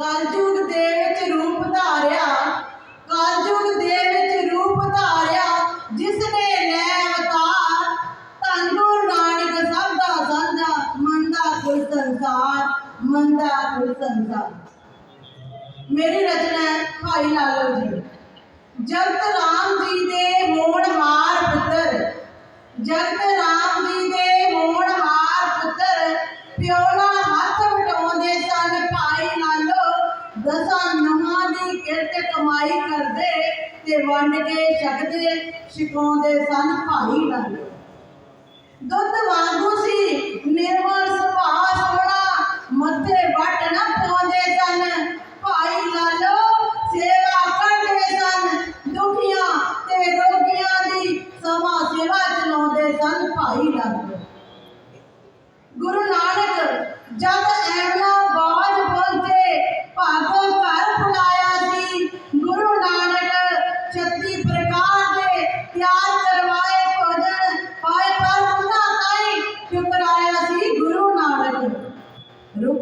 ਕਲਯੁਗ ਦੇ ਵਿੱਚ ਰੂਪ ਧਾਰਿਆ, ਕਲਯੁਗ ਦੇ ਵਿੱਚ ਰੂਪ ਧਾਰਿਆ ਜਿਸ ਨੇ ਲੈ ਅਵਤਾਰ ਧੰਨ ਗੁਰੂ ਨਾਨਕ ਸਭ ਦਾ ਸਾਂਝਾ ਮੰਦਾ ਕੁਲ ਸੰਸਾਰ ਮੰਦਾ ਕੁਲ ਸੰਸਾਰ। ਮੇਰੀ ਰਚਨਾ ਹੈ ਭਾਈ ਲਾਲੋ ਜੀ। ਜਗਤ ਰਾਮ ਜੀ ਦੇ ਹੋਣ ਹਾਰ ਪੁੱਤਰ, ਜਗਤ ਰਾਮ ਜੀ ਦੇ ਦਸਾਂ ਨਹਾਂ ਦੀ ਕਿਰਤ ਕਮਾਈ ਕਰਦੇ ਤੇ ਵੰਡ ਕੇ ਛਕਦੇ, ਛਕਾਉਂਦੇ ਸਨ ਭਾਈ ਲਾਲੋ ਦੁੱਧ ਵਾਂਗੂ ਸੀ, ਨਿਰਮਲ ਸੁਭਾਅ ਸੋਹਣਾ ਮੱਥੇ ਵੱਟ ਨਾ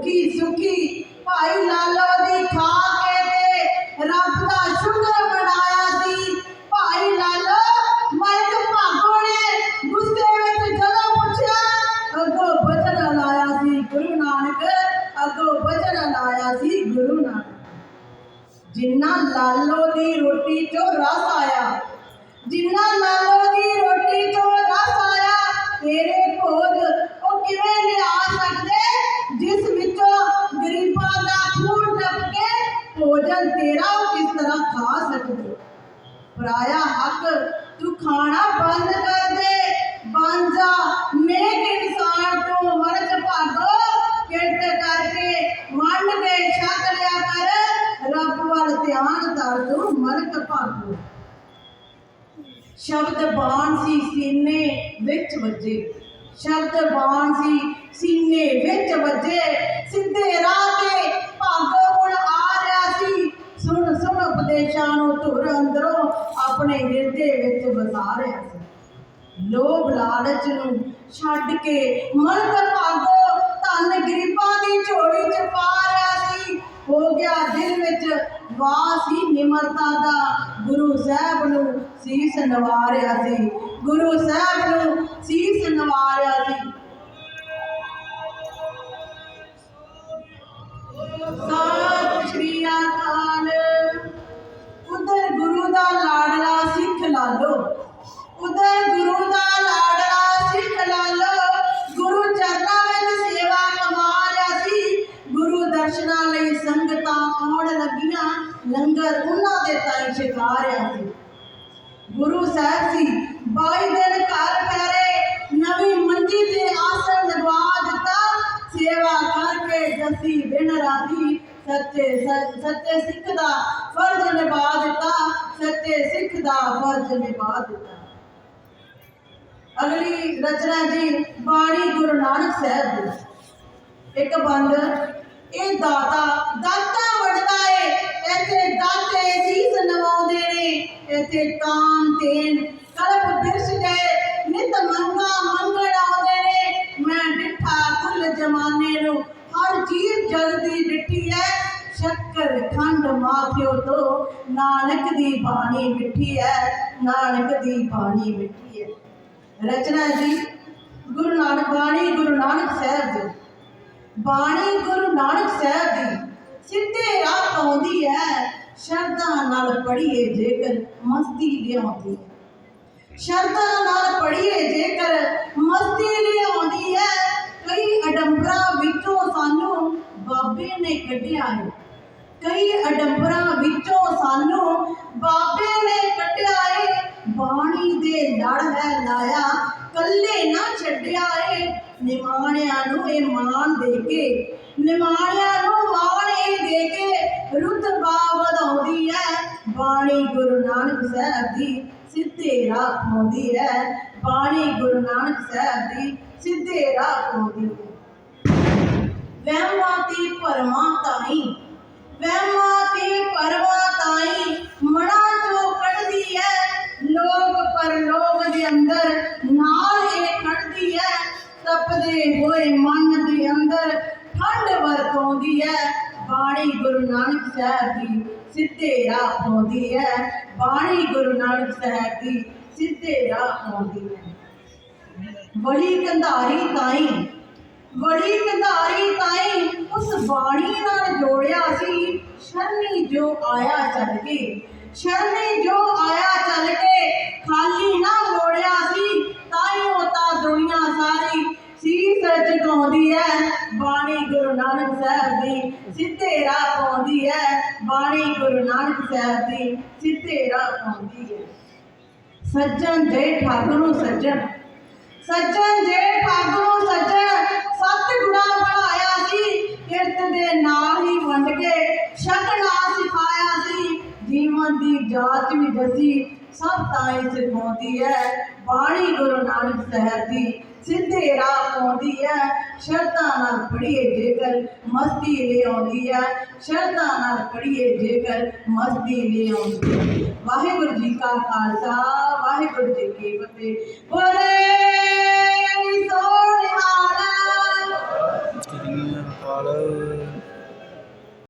ਨਾਨਕ ਸੁਖੀ, ਭਾਈ ਲਾਲੋ ਦੀ ਖਾ ਕੇ ਤੇ ਰੱਬ ਦਾ ਸ਼ੁਕਰ ਮਨਾਇਆ ਸੀ। ਭਾਈ ਲਾਲੋ ਮਲਕ ਭਾਗੋ ਨੇ ਗੁੱਸੇ ਵਿੱਚ ਜਦੋਂ ਪੁੱਛਿਆ, ਅੱਗੋਂ ਬਚਨ ਲਾਇਆ ਸੀ ਗੁਰੂ ਨਾਨਕ, ਅੱਗੋਂ ਬਚਨ ਲਾਇਆ ਸੀ ਗੁਰੂ ਨਾਨਕ। ਜਿੰਨਾ ਲਾਲੋ ਦੀ ਰੋਟੀ ਚੋਂ ਰਸ ਆਇਆ, ਜਿੰਨਾ ਲਾਲੋ ਦੀ ਰੋਟੀ ਚੋਂ ਰਸ ਆਇਆ, ਤੇਰੇ ਪਰਾਇਆ ਹੱਕ ਤੂੰ ਖਾਣਾ ਬੰਦ ਕਰ ਦੇ। ਬਣ ਜਾ ਨੇਕ ਇਨਸਾਨ ਤੂੰ ਮਰਦ ਭਾਗੋ ਕਿਰਤ ਕਰਕੇ ਵੰਡ ਕੇ ਛਕ ਲਿਆ ਕਰ। ਰੱਬ ਵੱਲ ਧਿਆਨ ਧਰ ਤੂੰ ਮਲਕ ਭਾਗੋ ਸ਼ਬਦ ਬਾਣ ਸੀ ਸੀਨੇ ਵਿੱਚ ਵੱਜੇ। ਸ਼ਬਦ ਬਾਣ ਸੀ ਸੀਨੇ ਵਿੱਚ ਵੱਜੇ। ਸਿੱਧੇ ਰਾਹ ਤੇ ਭਾਗੋ ਹੁਣ ਆ ਰਿਹਾ ਸੀ ਸੁਣ ਸੁਣ ਨੂੰ ਧੁਰ ਅੰਦਰੋਂ ਆਪਣੇ ਹਿਰਦੇ ਵਿੱਚ ਵਸਾ ਰਿਹਾ ਸੀ। ਲੋਭ ਲਾਲਚ ਨੂੰ ਛੱਡ ਕੇ ਮਲਕ ਭਾਗੋ ਧਨ ਗਰੀਬਾਂ ਦੀ ਝੋਲੀ ਚ ਪਾ ਰਿਹਾ ਸੀ। ਹੋ ਗਿਆ ਦਿਲ ਵਿੱਚ ਵਾਸੀ ਨਿਮਰਤਾ ਦਾ। ਗੁਰੂ ਸਾਹਿਬ ਨੂੰ ਸੀਸ ਨਵਾਰਿਆ ਸੀ। ਗੁਰੂ ਸਾਹਿਬ ਨੂੰ ਸੀਸ ਨਵਾਰਿਆ ਸੀ। ਸਤਿ ਲਾਲੋ। ਉਧਰ ਗੁਰੂ ਦਾ ਲਾਡਲਾ ਸਿੱਖ ਲਾਲੋ। ਗੁਰੂ ਚਰਨਾਂ ਵਿੱਚ ਸੇਵਾ ਕਮਾ ਰਿਹਾ ਸੀ। ਗੁਰੂ ਦਰਸ਼ਨਾਂ ਲਈ ਸੰਗਤਾਂ ਆਉਣ ਲੱਗੀਆਂ। ਲੰਗਰ ਉਹਨਾਂ ਦੇ ਤਾਈ ਛਕਾ ਰਿਹਾ ਸੀ। ਗੁਰੂ ਸਾਹਿਬ ਸੀ 22 ਦਿਨ ਘਰ ਪੈਰੇ ਨਵੀਂ ਮੰਜੀ ਤੇ ਆਸਣ ਲਗਵਾ ਦਿੱਤਾ। ਸੇਵਾ ਕਰਕੇ ਜੱਸੀ ਦਿਨ ਰਾਤੀ ਸੱਚੇ ਸੱਚੇ ਸਿੱਖ ਦਾ ਫਰਜ਼ ਨਿਭਾ ਦਿੱਤਾ। ਸੱਚੇ ਸਿੱਖ ਦਾ ਫਰਜ਼ ਨਿਭਾ ਦਿੱਤਾ। ਅਗਲੀ ਰਚਨਾ ਜੀ, ਬਾਣੀ ਗੁਰੂ ਨਾਨਕ ਸਾਹਿਬ ਦੀ। ਇੱਕ ਬੰਦ, ਇਹ ਦਾਤਾ ਦਾਤਾ ਵੜਦਾ ਏ, ਇੱਥੇ ਦਾਤੇ ਸੀਸ ਨਵਾਉਂਦੇ ਨੇ, ਇੱਥੇ ਕਾਮ ਤੇਨ ਕਲਪ ਬਿਰਸ ਗਏ ਨਿਤ ਮੰਗਾ ਮੰਗਣ ਆਉਂਦੇ ਨੇ। ਮੈਂ ਡਿੱਠਾ ਕੁੱਲ ਜਮਾਨੇ ਨੂੰ, ਹਰ ਚੀਜ਼ ਜਗਦੀ ਡਿੱਠੀ ਹੈ ਖੰਡ ਮਾਖਿਓ ਤੋਂ, ਨਾਨਕ ਦੀ ਬਾਣੀ ਮਿੱਠੀ ਹੈ ਨਾਨਕ ਦੀ ਬਾਣੀ ਮਿੱਠੀ ਹੈ ਰਚਨਾ ਜੀ, ਗੁਰੂ ਨਾਨਕ, ਬਾਣੀ ਗੁਰੂ ਨਾਨਕ ਸਾਹਿਬ ਦੀ। ਬਾਣੀ ਗੁਰੂ ਨਾਨਕ ਸਾਹਿਬ ਦੀ ਸਿੱਧੇ ਰਾਹ ਪਾਉਂਦੀ ਹੈ ਸ਼ਰਧਾ ਨਾਲ ਪੜ੍ਹੀਏ ਜੇਕਰ ਮਸਤੀ ਲਿਆਉਂਦੀ ਹੈ ਸ਼ਰਧਾ ਨਾਲ ਪੜ੍ਹੀਏ ਜੇਕਰ ਮਸਤੀ ਲਿਆਉਂਦੀ ਹੈ ਕਈ ਅਡੰਬਰਾਂ ਵਿੱਚੋਂ ਸਾਨੂੰ ਬਾਬੇ ਨੇ ਕੱਢਿਆ ਹੈ ਕਈ ਅਡੰਬਰਾਂ ਵਿੱਚੋਂ ਸਾਨੂੰ ਬਾਬੇ ਨੇ ਕੱਢਿਆ ਏ। ਬਾਣੀ ਦੇ ਲੜ ਹੈ ਲਾਇਆ, ਕੱਲੇ ਨਾ ਛੱਡਿਆ ਏ। ਨਿਮਾਣਿਆਂ ਨੂੰ ਇਹ ਮਾਣ ਦੇ ਕੇ, ਨਿਮਾਣਿਆਂ ਨੂੰ ਮਾਣ ਇਹ ਦੇ ਕੇ ਰੁਤਬਾ ਵਧਾਉਂਦੀ ਹੈ। ਬਾਣੀ ਗੁਰੂ ਨਾਨਕ ਸਾਹਿਬ ਦੀ ਸਿੱਧੇ ਰਾਹ ਪਾਉਂਦੀ ਹੈ। ਬਾਣੀ ਗੁਰੂ ਨਾਨਕ ਸਾਹਿਬ ਦੀ ਸਿੱਧੇ ਰਾਹ ਪਾਉਂਦੀ ਹੈ। ਵਹਿਮਾਂ ਤੇ ਭਰਮਾਂ ਤਾਈ ਵਹਿਮਾਂ ਤੇ ਭਰਮਾਂ ਤਾਈ ਮਣਾ ਚੋਂ ਕੱਢਦੀ ਹੈ ਲੋਕ ਪਰਲੋਕ ਦੇ ਅੰਦਰ ਨਾਲ ਇਹ ਕੱਢਦੀ ਹੈ ਤਪਦੇ ਹੋਏ ਮਨ ਦੇ ਅੰਦਰ ਠੰਡ ਵਰਤਾਉਂਦੀ ਹੈ ਬਾਣੀ ਗੁਰੂ ਨਾਨਕ ਸਾਹਿਬ ਦੀ ਸਿੱਧੇ ਰਾਹ ਪਾਉਂਦੀ ਹੈ ਬਾਣੀ ਗੁਰੂ ਨਾਨਕ ਸਾਹਿਬ ਦੀ ਸਿੱਧੇ ਰਾਹ ਪਾਉਂਦੀ ਹੈ ਬੜੀ ਕੰਧਾਰੀ ਤਾਈ ਬੜੀ ਕੰਧਾਰੀ ਤਾਈ ਉਸ ਬਾਣੀ ਨਾਲ ਜੋੜਿਆ ਸੀ। ਸ਼ਰਨੀ ਜੋ ਆਇਆ ਚੱਲ ਕੇ, ਸ਼ਰਨੀ ਜੋ ਆਇਆ ਚੱਲ ਕੇ ਖਾਲੀ ਨਾ ਮੋੜਿਆ ਸੀ। ਤਾਈਓ ਤਾਂ ਦੁਨੀਆ ਸਾਰੀ ਸੀਸ ਝੁਕਾਉਂਦੀ ਹੈ ਬਾਣੀ ਗੁਰੂ ਨਾਨਕ ਸਾਹਿਬ ਦੀ ਸਿੱਧੇ ਰਾਹ ਪਾਉਂਦੀ ਹੈ ਬਾਣੀ ਗੁਰੂ ਨਾਨਕ ਸਾਹਿਬ ਦੀ ਸਿੱਧੇ ਰਾਹ ਪਾਉਂਦੀ ਹੈ ਸੱਜਣ ਜੇ ਠਾਕੁਰ ਨੂੰ ਸੱਜਣ ਸੱਜਣ ਜੇ ਠਾਕੁਰ ਬਾਣੀ ਸਿਖਾਉਂਦੀ ਹੈ ਬਾਣੀ ਗੁਰੂ ਨਾਨਕ ਸਾਹਿਬ ਦੀ ਸਿੱਧੇ ਰਾਹ ਪਾਉਂਦੀ ਹੈ ਸ਼ਰਤਾਂ ਨਾਲ ਪੜੀਏ ਜੇਕਰ ਮਸਤੀ ਲੈ ਆਉਂਦੀ ਹੈ ਸ਼ਰਤਾਂ ਨਾਲ ਪੜੀਏ ਜੇਕਰ ਮਸਤੀ ਲੈ ਆਉਂਦੀ ਹੈ ਵਾਹਿਗੁਰੂ ਜੀ ਕਾ ਖਾਲਸਾ, ਵਾਹਿਗੁਰੂ ਜੀ ਕੀ ਫਤਿਹ। ਬੋਲੇ ਸੋਹਣਾ ਹਾਲ